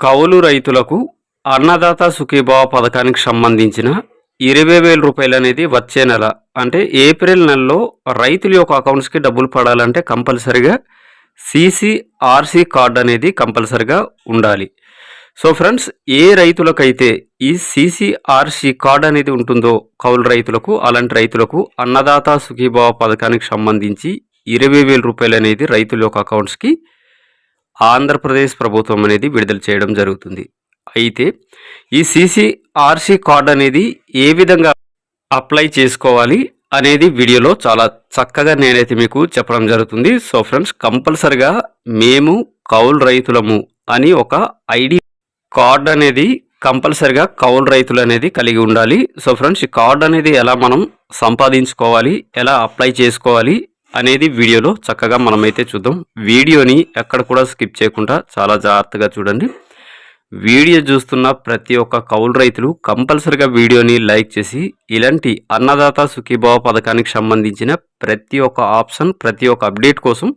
కౌలు రైతులకు అన్నదాత సుఖీభావ పథకానికి సంబంధించిన ఇరవై వేల రూపాయలు అనేది వచ్చే నెల అంటే ఏప్రిల్ నెలలో రైతుల యొక్క అకౌంట్స్కి డబ్బులు పడాలంటే కంపల్సరిగా సిసిఆర్సి కార్డు అనేది కంపల్సరిగా ఉండాలి. సో ఫ్రెండ్స్ ఏ రైతులకైతే ఈ సిసిఆర్సి కార్డు అనేది ఉంటుందో కౌలు రైతులకు అలాంటి రైతులకు అన్నదాత సుఖీభావ పథకానికి సంబంధించి ఇరవై వేల రూపాయలు అనేది రైతుల యొక్క అకౌంట్స్కి ఆంధ్రప్రదేశ్ ప్రభుత్వం అనేది విడుదల చేయడం జరుగుతుంది. అయితే ఈ సిసిఆర్సి కార్డ్ అనేది ఏ విధంగా అప్లై చేసుకోవాలి అనేది వీడియోలో చాలా చక్కగా నేనైతే మీకు చెప్పడం జరుగుతుంది. సో ఫ్రెండ్స్ కంపల్సరిగా మేము కౌలు రైతులము అని ఒక ఐడి కార్డ్ అనేది కంపల్సరిగా కౌలు రైతులు అనేది కలిగి ఉండాలి. సో ఫ్రెండ్స్ ఈ కార్డ్ అనేది ఎలా మనం సంపాదించుకోవాలి ఎలా అప్లై చేసుకోవాలి అనేది వీడియోలో చక్కగా మనమైతే చూద్దాం. వీడియోని ఎక్కడ కూడా స్కిప్ చేయకుండా చాలా జాగ్రత్తగా చూడండి. వీడియో చూస్తున్న ప్రతి ఒక్క కౌలు రైతులు కంపల్సరిగా వీడియోని లైక్ చేసి ఇలాంటి అన్నదాత సుఖీభావ పథకానికి సంబంధించిన ప్రతి ఒక్క ఆప్షన్ ప్రతి ఒక్క అప్డేట్ కోసం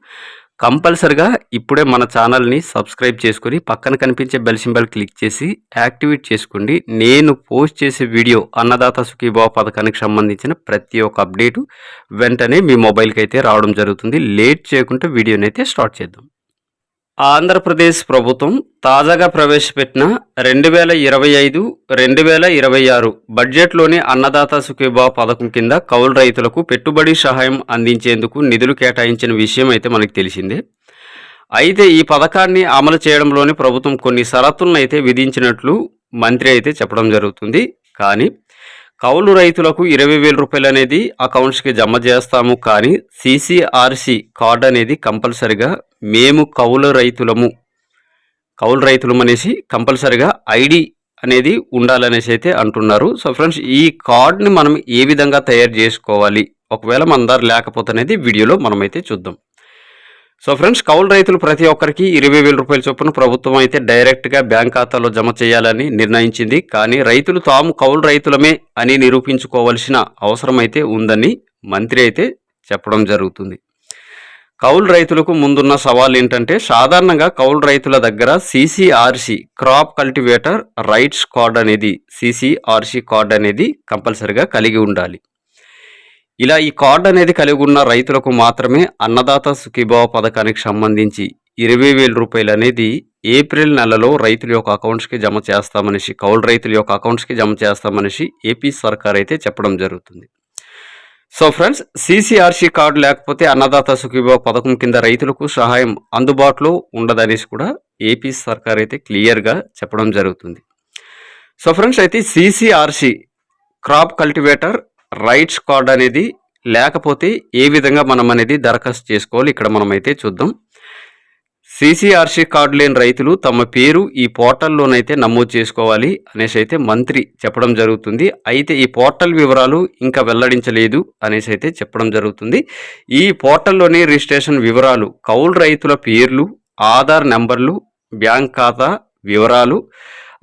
కంపల్సరిగా ఇప్పుడే మన ఛానల్ని సబ్స్క్రైబ్ చేసుకొని పక్కన కనిపించే బెల్ సింబల్ క్లిక్ చేసి యాక్టివేట్ చేసుకోండి. నేను పోస్ట్ చేసే వీడియో అన్నదాత సుఖీభావ పథకానికి సంబంధించిన ప్రతి ఒక్క అప్డేటు వెంటనే మీ మొబైల్కి అయితే రావడం జరుగుతుంది. లేట్ చేయకుండా వీడియోని అయితే స్టార్ట్ చేద్దాం. ఆంధ్రప్రదేశ్ ప్రభుత్వం తాజాగా ప్రవేశపెట్టిన రెండు వేల ఇరవై ఐదు రెండు వేల ఇరవై ఆరు బడ్జెట్లోని అన్నదాత సుఖీభావ పథకం కింద కౌలు రైతులకు పెట్టుబడి సహాయం అందించేందుకు నిధులు కేటాయించిన విషయం అయితే మనకు తెలిసిందే. అయితే ఈ పథకాన్ని అమలు చేయడంలోని ప్రభుత్వం కొన్ని షరతులను అయితే విధించినట్లు మంత్రి అయితే చెప్పడం జరుగుతుంది. కానీ కౌలు రైతులకు ఇరవై వేల రూపాయలు అనేది అకౌంట్స్కి జమ చేస్తాము కానీ సిసిఆర్సి కార్డు అనేది కంపల్సరిగా మేము కౌలు రైతులము. కౌలు రైతులం అనేసి కంపల్సరిగా ఐడి అనేది ఉండాలనేసి అయితే అంటున్నారు. సో ఫ్రెండ్స్ ఈ కార్డ్ని మనం ఏ విధంగా తయారు చేసుకోవాలి? ఒకవేళ మన దగ్గర లేకపోతే అనేది వీడియోలో మనమైతే చూద్దాం. సో ఫ్రెండ్స్ కౌలు రైతులు ప్రతి ఒక్కరికి ఇరవై వేల రూపాయల చొప్పున ప్రభుత్వం అయితే డైరెక్ట్గా బ్యాంక్ ఖాతాలో జమ చేయాలని నిర్ణయించింది. కానీ రైతులు తాము కౌలు రైతులమే అని నిరూపించుకోవాల్సిన అవసరం అయితే ఉందని మంత్రి అయితే చెప్పడం జరుగుతుంది. కౌలు రైతులకు ముందున్న సవాల్ ఏంటంటే సాధారణంగా కౌలు రైతుల దగ్గర CCRC crop cultivator rights card అనేది సిసిఆర్సి కార్డ్ అనేది కంపల్సరిగా కలిగి ఉండాలి. ఇలా ఈ కార్డు అనేది కలిగి ఉన్న రైతులకు మాత్రమే అన్నదాత సుఖీభావ పథకానికి సంబంధించి ఇరవై వేల రూపాయలు అనేది ఏప్రిల్ నెలలో రైతుల యొక్క అకౌంట్స్కి జమ చేస్తామనేసి కౌలు రైతుల యొక్క అకౌంట్స్కి జమ చేస్తామనేసి ఏపీ సర్కార్ అయితే చెప్పడం జరుగుతుంది. సో ఫ్రెండ్స్ సీసీఆర్సీ కార్డు లేకపోతే అన్నదాత సుఖీభావ పథకం కింద రైతులకు సహాయం అందుబాటులో ఉండదనేసి కూడా ఏపీ సర్కార్ అయితే క్లియర్గా చెప్పడం జరుగుతుంది. సో ఫ్రెండ్స్ అయితే CCRC crop cultivator rights card అనేది లేకపోతే ఏ విధంగా మనం అనేది దరఖాస్తు చేసుకోవాలి? ఇక్కడ మనమైతే చూద్దాం. సిసిఆర్సీ కార్డు లేని రైతులు తమ పేరు ఈ పోర్టల్లోనైతే నమోదు చేసుకోవాలి అనేసి అయితే మంత్రి చెప్పడం జరుగుతుంది. అయితే ఈ పోర్టల్ వివరాలు ఇంకా వెల్లడించలేదు అనేసి అయితే చెప్పడం జరుగుతుంది. ఈ పోర్టల్లోని రిజిస్ట్రేషన్ వివరాలు కౌలు రైతుల పేర్లు ఆధార్ నెంబర్లు బ్యాంక్ ఖాతా వివరాలు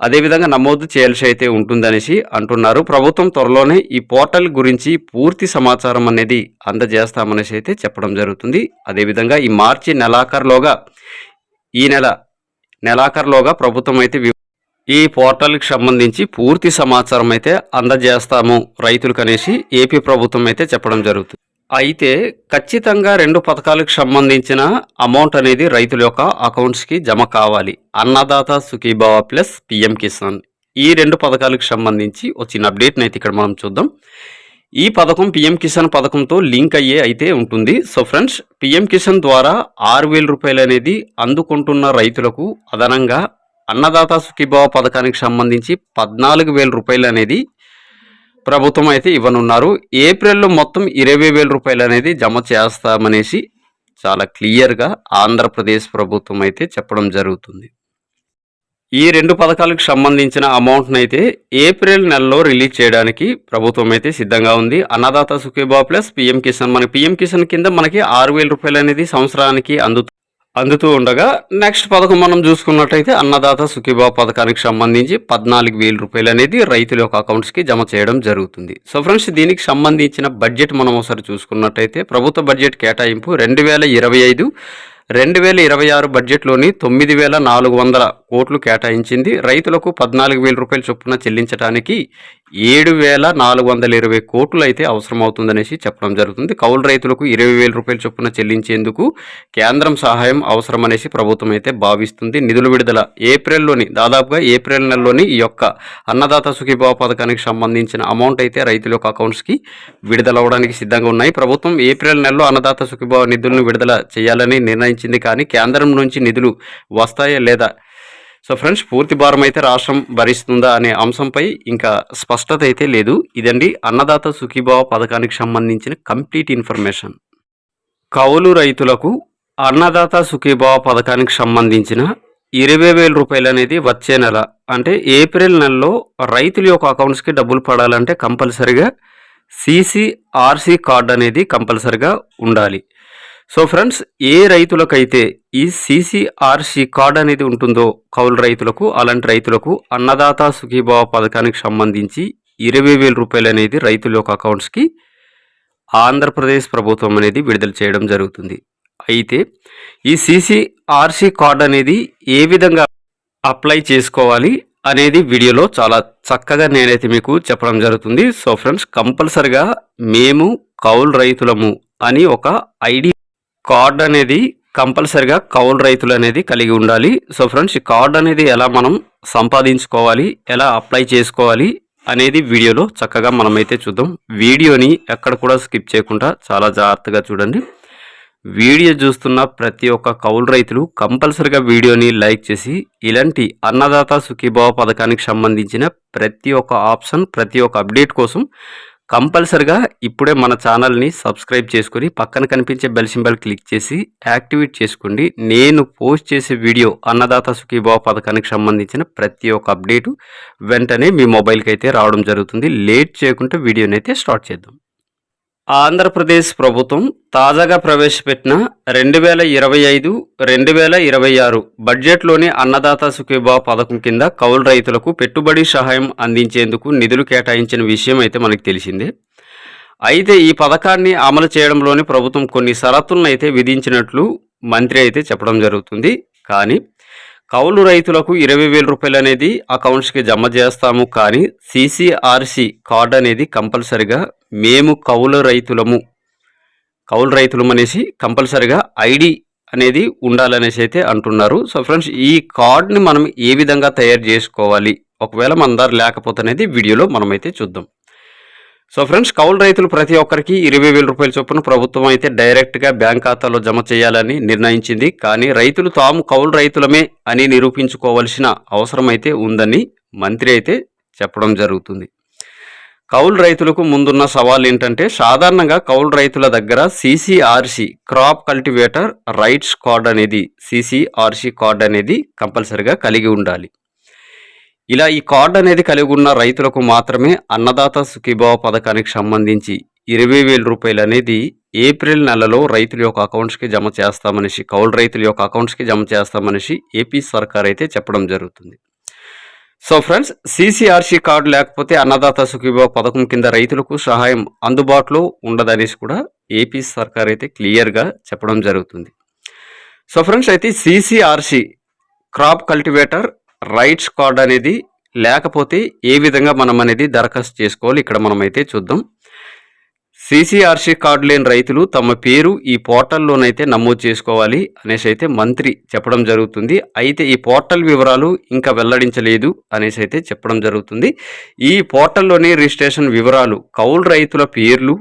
అదేవిధంగా నమోదు చేయాల్సి అయితే ఉంటుందనేసి అంటున్నారు. ప్రభుత్వం త్వరలోనే ఈ పోర్టల్ గురించి పూర్తి సమాచారం అనేది అందజేస్తామనేసి అయితే చెప్పడం జరుగుతుంది. అదేవిధంగా ఈ మార్చి నెలాఖరులోగా ఈ నెల నెలాఖరులోగా ప్రభుత్వం అయితే ఈ పోర్టల్కి సంబంధించి పూర్తి సమాచారం అయితే అందజేస్తాము రైతులకు అనేసి ఏపీ ప్రభుత్వం అయితే చెప్పడం జరుగుతుంది అయితే ఖచ్చితంగా రెండు పథకాలకు సంబంధించిన అమౌంట్ అనేది రైతుల యొక్క అకౌంట్స్కి జమ కావాలి. Annadata Sukhibhava plus PM Kisan. ఈ రెండు పథకాలకు సంబంధించి వచ్చిన అప్డేట్ని అయితే ఇక్కడ మనం చూద్దాం. ఈ పథకం పిఎం కిసాన్ పథకంతో లింక్ అయ్యే అయితే ఉంటుంది. సో ఫ్రెండ్స్ పిఎం కిసాన్ ద్వారా ఆరు వేల రూపాయలు అనేది అందుకుంటున్న రైతులకు అదనంగా అన్నదాత సుఖీభావ పథకానికి సంబంధించి పద్నాలుగు వేల రూపాయలు అనేది ప్రభుత్వం అయితే ఇవ్వనున్నారు. ఏప్రిల్లో మొత్తం ఇరవై వేల రూపాయలు అనేది జమ చేస్తామనేసి చాలా క్లియర్గా ఆంధ్రప్రదేశ్ ప్రభుత్వం అయితే చెప్పడం జరుగుతుంది. ఈ రెండు పథకాలకు సంబంధించిన అమౌంట్ని అయితే ఏప్రిల్ నెలలో రిలీజ్ చేయడానికి ప్రభుత్వం అయితే సిద్ధంగా ఉంది. Annadata Sukhibhava plus PM Kisan. మన పిఎం కిసాన్ కింద మనకి ఆరు వేల రూపాయలు అనేది సంవత్సరానికి అందు అందుతూ ఉండగా నెక్స్ట్ పథకం మనం చూసుకున్నట్టయితే అన్నదాత సుఖీభావ పథకానికి సంబంధించి పద్నాలుగు వేల రూపాయలు అనేది రైతుల యొక్క అకౌంట్స్కి జమ చేయడం జరుగుతుంది. సో ఫ్రెండ్స్ దీనికి సంబంధించిన బడ్జెట్ మనం ఒకసారి చూసుకున్నట్టయితే ప్రభుత్వ బడ్జెట్ కేటాయింపు రెండు వేల ఇరవై ఐదు రెండు వేల ఇరవై ఆరు బడ్జెట్లోని తొమ్మిది వేల నాలుగు వందల కోట్లు కేటాయించింది. రైతులకు పద్నాలుగు వేల రూపాయల చొప్పున చెల్లించడానికి ఏడు వేల నాలుగు వందల ఇరవై కోట్లు అయితే అవసరమవుతుందనేసి చెప్పడం జరుగుతుంది. కౌలు రైతులకు ఇరవై వేల రూపాయల చొప్పున చెల్లించేందుకు కేంద్రం సహాయం అవసరమనేసి ప్రభుత్వం అయితే భావిస్తుంది. నిధుల విడుదల ఏప్రిల్లోని దాదాపుగా ఏప్రిల్ నెలలోని ఈ యొక్క అన్నదాత సుఖీభావ పథకానికి సంబంధించిన అమౌంట్ అయితే రైతుల యొక్క అకౌంట్స్కి విడుదల అవడానికి సిద్ధంగా ఉన్నాయి. ప్రభుత్వం ఏప్రిల్ నెలలో అన్నదాత సుఖీభావ నిధులను విడుదల చేయాలని నిర్ణయించింది. కానీ కేంద్రం నుంచి నిధులు వస్తాయా లేదా సో ఫ్రెండ్స్ పూర్తి భారం అయితే రాష్ట్రం భరిస్తుందా అనే అంశంపై ఇంకా స్పష్టత అయితే లేదు. ఇదండి అన్నదాత సుఖీభావ పథకానికి సంబంధించిన కంప్లీట్ ఇన్ఫర్మేషన్. కౌలు రైతులకు అన్నదాత సుఖీభావ పథకానికి సంబంధించిన ఇరవై వేల రూపాయలు అనేది వచ్చే నెల అంటే ఏప్రిల్ నెలలో రైతుల యొక్క అకౌంట్స్కి డబ్బులు పడాలంటే కంపల్సరిగా సిసిఆర్సి కార్డు అనేది కంపల్సరిగా ఉండాలి. సో ఫ్రెండ్స్ ఏ రైతులకైతే ఈ సిసిఆర్సి కార్డ్ అనేది ఉంటుందో కౌలు రైతులకు అలాంటి రైతులకు అన్నదాత సుఖీభావ పథకానికి సంబంధించి ఇరవై వేల రూపాయలు అనేది రైతుల యొక్క అకౌంట్స్కి ఆంధ్రప్రదేశ్ ప్రభుత్వం అనేది విడుదల చేయడం జరుగుతుంది. అయితే ఈ సిసిఆర్సి కార్డ్ అనేది ఏ విధంగా అప్లై చేసుకోవాలి అనేది వీడియోలో చాలా చక్కగా నేనైతే మీకు చెప్పడం జరుగుతుంది. సో ఫ్రెండ్స్ కంపల్సరిగా మేము కౌలు రైతులము అని ఒక ఐడి కార్డ్ అనేది కంపల్సరిగా కౌలు రైతులు అనేది కలిగి ఉండాలి. సో ఫ్రెండ్స్ ఈ కార్డ్ అనేది ఎలా మనం సంపాదించుకోవాలి ఎలా అప్లై చేసుకోవాలి అనేది వీడియోలో చక్కగా మనమైతే చూద్దాం. వీడియోని ఎక్కడ కూడా స్కిప్ చేయకుండా చాలా జాగ్రత్తగా చూడండి. వీడియో చూస్తున్న ప్రతి ఒక్క కౌలు రైతులు కంపల్సరిగా వీడియోని లైక్ చేసి ఇలాంటి అన్నదాత సుఖీభావ పథకానికి సంబంధించిన ప్రతి ఒక్క ఆప్షన్ ప్రతి ఒక్క అప్డేట్ కోసం కంపల్సరిగా ఇప్పుడే మన ఛానల్ని సబ్స్క్రైబ్ చేసుకొని పక్కన కనిపించే బెల్ సింబల్ క్లిక్ చేసి యాక్టివేట్ చేసుకోండి. నేను పోస్ట్ చేసే వీడియో అన్నదాత సుఖీభావ పథకానికి సంబంధించిన ప్రతి ఒక్క అప్డేటు వెంటనే మీ మొబైల్కి అయితే రావడం జరుగుతుంది. లేట్ చేయకుండా వీడియోని అయితే స్టార్ట్ చేద్దాం. ఆంధ్రప్రదేశ్ ప్రభుత్వం తాజాగా ప్రవేశపెట్టిన రెండు వేల ఇరవై ఐదు రెండు వేల ఇరవై ఆరు బడ్జెట్లోని అన్నదాత సుఖీభా పథకం కింద కౌలు రైతులకు పెట్టుబడి సహాయం అందించేందుకు నిధులు కేటాయించిన విషయం అయితే మనకు తెలిసిందే. అయితే ఈ పథకాన్ని అమలు చేయడంలోని ప్రభుత్వం కొన్ని షరతులను అయితే విధించినట్లు మంత్రి అయితే చెప్పడం జరుగుతుంది. కానీ కౌలు రైతులకు ఇరవై వేల రూపాయలు అనేది అకౌంట్స్కి జమ చేస్తాము కానీ సిసిఆర్సి కార్డు అనేది కంపల్సరిగా మేము కౌలు రైతులము. కౌలు రైతులం అనేసి కంపల్సరిగా ఐడి అనేది ఉండాలనేసి అయితే అంటున్నారు. సో ఫ్రెండ్స్ ఈ కార్డ్ని మనం ఏ విధంగా తయారు చేసుకోవాలి? ఒకవేళ మన దగ్గర లేకపోతే అనేది వీడియోలో మనమైతే చూద్దాం. సో ఫ్రెండ్స్ కౌలు రైతులు ప్రతి ఒక్కరికి ఇరవై వేల రూపాయల చొప్పున ప్రభుత్వం అయితే డైరెక్ట్గా బ్యాంక్ ఖాతాలో జమ చేయాలని నిర్ణయించింది. కానీ రైతులు తాము కౌలు రైతులమే అని నిరూపించుకోవాల్సిన అవసరం అయితే ఉందని మంత్రి అయితే చెప్పడం జరుగుతుంది. కౌలు రైతులకు ముందున్న సవాల్ ఏంటంటే సాధారణంగా కౌలు రైతుల దగ్గర CCRC crop cultivator rights card అనేది సిసిఆర్సి కార్డ్ అనేది కంపల్సరిగా కలిగి ఉండాలి. ఇలా ఈ కార్డు అనేది కలిగి ఉన్న రైతులకు మాత్రమే అన్నదాత సుఖీభావ పథకానికి సంబంధించి ఇరవై వేల రూపాయలు అనేది ఏప్రిల్ నెలలో రైతుల యొక్క అకౌంట్స్కి జమ చేస్తామనేసి కౌలు రైతుల యొక్క అకౌంట్స్కి జమ చేస్తామనేసి ఏపీ సర్కార్ అయితే చెప్పడం జరుగుతుంది. సో ఫ్రెండ్స్ సీసీఆర్సీ కార్డు లేకపోతే అన్నదాత సుఖీభావ పథకం కింద రైతులకు సహాయం అందుబాటులో ఉండదనేసి కూడా ఏపీ సర్కార్ అయితే క్లియర్గా చెప్పడం జరుగుతుంది. సో ఫ్రెండ్స్ అయితే CCRC crop cultivator rights card అనేది లేకపోతే ఏ విధంగా మనం అనేది దరఖాస్తు చేసుకోవాలి? ఇక్కడ మనమైతే చూద్దాం. సిసిఆర్సీ కార్డు లేని రైతులు తమ పేరు ఈ పోర్టల్లోనైతే నమోదు చేసుకోవాలి అనేసి అయితే మంత్రి చెప్పడం జరుగుతుంది. అయితే ఈ పోర్టల్ వివరాలు ఇంకా వెల్లడించలేదు అనేసి అయితే చెప్పడం జరుగుతుంది. ఈ పోర్టల్లోని రిజిస్ట్రేషన్ వివరాలు కౌలు రైతుల పేర్లు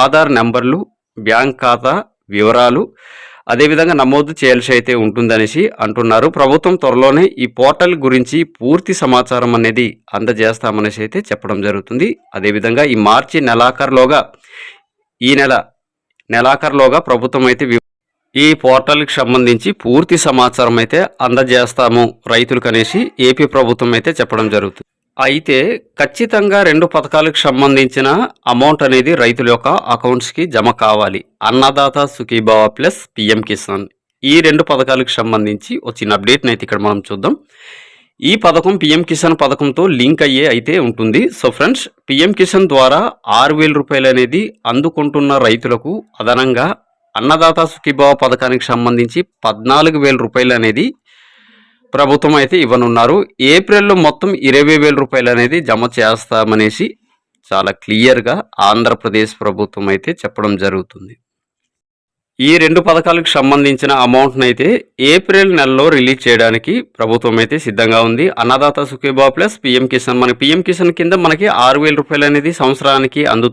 ఆధార్ నెంబర్లు బ్యాంక్ ఖాతా వివరాలు అదేవిధంగా నమోదు చేయాల్సి అయితే ఉంటుందనేసి అంటున్నారు. ప్రభుత్వం త్వరలోనే ఈ పోర్టల్ గురించి పూర్తి సమాచారం అనేది అందజేస్తామనేసి అయితే చెప్పడం జరుగుతుంది. అదేవిధంగా ఈ మార్చి నెలాఖరులోగా ఈ నెల నెలాఖరులోగా ప్రభుత్వం అయితే ఈ పోర్టల్కి సంబంధించి పూర్తి సమాచారం అయితే అందజేస్తాము రైతులకు అనేసి ఏపీ ప్రభుత్వం అయితే చెప్పడం జరుగుతుంది. అయితే ఖచ్చితంగా రెండు పథకాలకు సంబంధించిన అమౌంట్ అనేది రైతుల యొక్క అకౌంట్స్కి జమ కావాలి. Annadata Sukhibhava plus PM Kisan. ఈ రెండు పథకాలకు సంబంధించి వచ్చిన అప్డేట్ని అయితే ఇక్కడ మనం చూద్దాం. ఈ పథకం పిఎం కిసాన్ పథకంతో లింక్ అయ్యే అయితే ఉంటుంది. సో ఫ్రెండ్స్ పిఎం కిసాన్ ద్వారా ఆరు వేల రూపాయలు అనేది అందుకుంటున్న రైతులకు అదనంగా అన్నదాత సుఖీభావ పథకానికి సంబంధించి పద్నాలుగు వేల రూపాయలు అనేది ప్రభుత్వం అయితే ఇవ్వనున్నారు. ఏప్రిల్లో మొత్తం ఇరవై వేల రూపాయలు అనేది జమ చేస్తామనేసి చాలా క్లియర్గా ఆంధ్రప్రదేశ్ ప్రభుత్వం అయితే చెప్పడం జరుగుతుంది. ఈ రెండు పథకాలకు సంబంధించిన అమౌంట్ని అయితే ఏప్రిల్ నెలలో రిలీజ్ చేయడానికి ప్రభుత్వం అయితే సిద్ధంగా ఉంది. Annadata Sukhibhava plus PM Kisan. మన పిఎం కిసాన్ కింద మనకి ఆరు వేల రూపాయలు అనేది సంవత్సరానికి అందు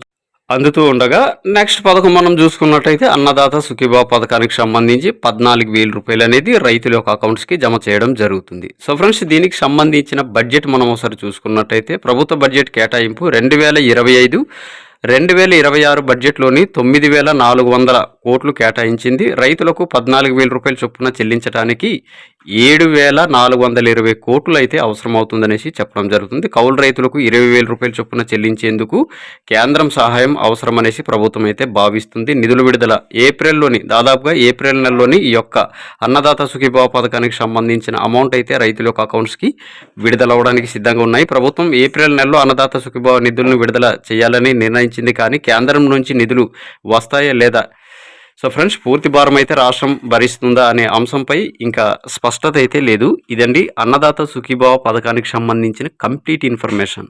అందుతూ ఉండగా నెక్స్ట్ పథకం మనం చూసుకున్నట్టయితే అన్నదాత సుఖీభావ పథకానికి సంబంధించి పద్నాలుగు వేల రూపాయలు అనేది రైతుల యొక్క అకౌంట్స్కి జమ చేయడం జరుగుతుంది. సో ఫ్రెండ్స్ దీనికి సంబంధించిన బడ్జెట్ మనం ఒకసారి చూసుకున్నట్టయితే ప్రభుత్వ బడ్జెట్ కేటాయింపు రెండు వేల ఇరవై ఐదు రెండు వేల ఇరవై ఆరు బడ్జెట్లోని తొమ్మిది వేల నాలుగు వందల కోట్లు కేటాయించింది. రైతులకు పద్నాలుగు వేల రూపాయల చొప్పున చెల్లించడానికి ఏడు వేల నాలుగు వందల ఇరవై కోట్లు అయితే అవసరమవుతుందనేసి చెప్పడం జరుగుతుంది. కౌలు రైతులకు ఇరవై వేల రూపాయల చొప్పున చెల్లించేందుకు కేంద్రం సహాయం అవసరమనేసి ప్రభుత్వం అయితే భావిస్తుంది. నిధుల విడుదల ఏప్రిల్లోని దాదాపుగా ఏప్రిల్ నెలలోని ఈ యొక్క అన్నదాత సుఖీభావ పథకానికి సంబంధించిన అమౌంట్ అయితే రైతుల యొక్క అకౌంట్స్కి విడుదలవడానికి సిద్ధంగా ఉన్నాయి. ప్రభుత్వం ఏప్రిల్ నెలలో అన్నదాత సుఖీభావ నిధులను విడుదల చేయాలని నిర్ణయించింది కానీ కేంద్రం నుంచి నిధులు వస్తాయా లేదా? సో ఫ్రెండ్స్ పూర్తి భారం అయితే రాష్ట్రం భరిస్తుందా అనే అంశంపై ఇంకా స్పష్టత అయితే లేదు. ఇదండి అన్నదాత సుఖీభావ పథకానికి సంబంధించిన కంప్లీట్ ఇన్ఫర్మేషన్.